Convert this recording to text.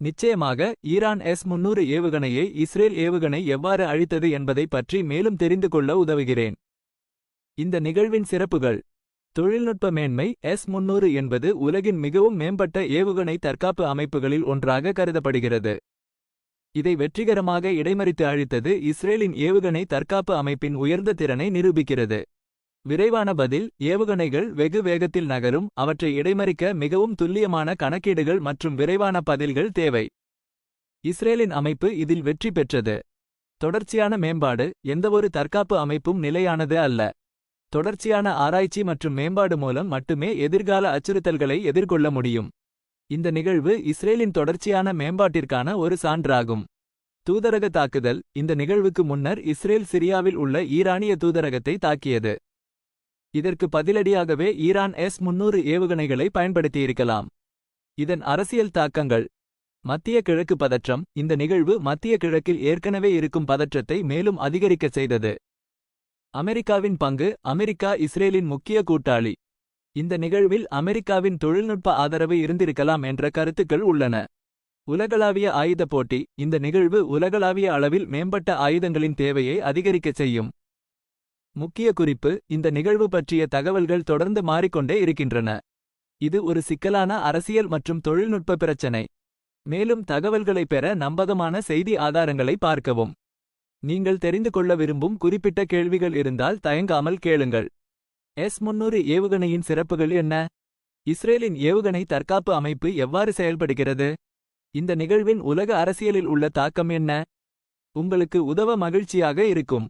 நிச்சயமாக Iran S முன்னூறு ஏவுகணையை இஸ்ரேல் ஏவுகணை எவ்வாறு அழித்தது என்பதை பற்றி மேலும் தெரிந்து கொள்ள உதவுகிறேன். இந்த நிகழ்வின் சிறப்புகள். தொழில்நுட்ப மேன்மை எஸ் முன்னூறு என்பது உலகின் மிகவும் மேம்பட்ட ஏவுகணை தற்காப்பு அமைப்புகளில் ஒன்றாக கருதப்படுகிறது. இதை வெற்றிகரமாக இடைமறித்து அழித்தது இஸ்ரேலின் ஏவுகணை தற்காப்பு அமைப்பின் உயர்ந்த திறனை நிரூபிக்கிறது. விரைவான பதில் ஏவுகணைகள் வெகு வேகத்தில் நகரும் அவற்றை இடைமறிக்க மிகவும் துல்லியமான கணக்கீடுகள் மற்றும் விரைவான பதில்கள் தேவை. இஸ்ரேலின் அமைப்பு இதில் வெற்றி பெற்றது. தொடர்ச்சியான மேம்பாடு எந்தவொரு தற்காப்பு அமைப்பும் நிலையானது அல்ல. தொடர்ச்சியான ஆராய்ச்சி மற்றும் மேம்பாடு மூலம் மட்டுமே எதிர்கால அச்சுறுத்தல்களை எதிர்கொள்ள முடியும். இந்த நிகழ்வு இஸ்ரேலின் தொடர்ச்சியான மேம்பாட்டிற்கான ஒரு சான்றாகும். தூதரக தாக்குதல் இந்த நிகழ்வுக்கு முன்னர் இஸ்ரேல் சிரியாவில் உள்ள ஈரானிய தூதரகத்தை தாக்கியது. இதற்கு பதிலடியாகவே ஈரான் எஸ் முன்னூறு ஏவுகணைகளை பயன்படுத்தியிருக்கலாம். இதன் அரசியல் தாக்கங்கள். மத்திய கிழக்கு பதற்றம். இந்த நிகழ்வு மத்திய கிழக்கில் ஏற்கனவே இருக்கும் பதற்றத்தை மேலும் அதிகரிக்கச் செய்தது. அமெரிக்காவின் பங்கு அமெரிக்கா இஸ்ரேலின் முக்கிய கூட்டாளி. இந்த நிகழ்வில் அமெரிக்காவின் தொழில்நுட்ப ஆதரவு இருந்திருக்கலாம் என்ற கருத்துக்கள் உள்ளன. உலகளாவிய ஆயுத போட்டி. இந்த நிகழ்வு உலகளாவிய அளவில் மேம்பட்ட ஆயுதங்களின் தேவையை அதிகரிக்கச் செய்யும். முக்கிய குறிப்பு இந்த நிகழ்வு பற்றிய தகவல்கள் தொடர்ந்து மாறிக்கொண்டே இருக்கின்றன. இது ஒரு சிக்கலான அரசியல் மற்றும் தொழில்நுட்ப பிரச்சனை. மேலும் தகவல்களைப் பெற நம்பகமான செய்தி ஆதாரங்களை பார்க்கவும். நீங்கள் தெரிந்து கொள்ள விரும்பும் குறிப்பிட்ட கேள்விகள் இருந்தால் தயங்காமல் கேளுங்கள். எஸ் முன்னூறு ஏவுகணையின் சிறப்புகள் என்ன? இஸ்ரேலின் ஏவுகணை தற்காப்பு அமைப்பு எவ்வாறு செயல்படுகிறது? இந்த நிகழ்வின் உலக அரசியலில் உள்ள தாக்கம் என்ன? உங்களுக்கு உதவ மகிழ்ச்சியாக இருக்கும்.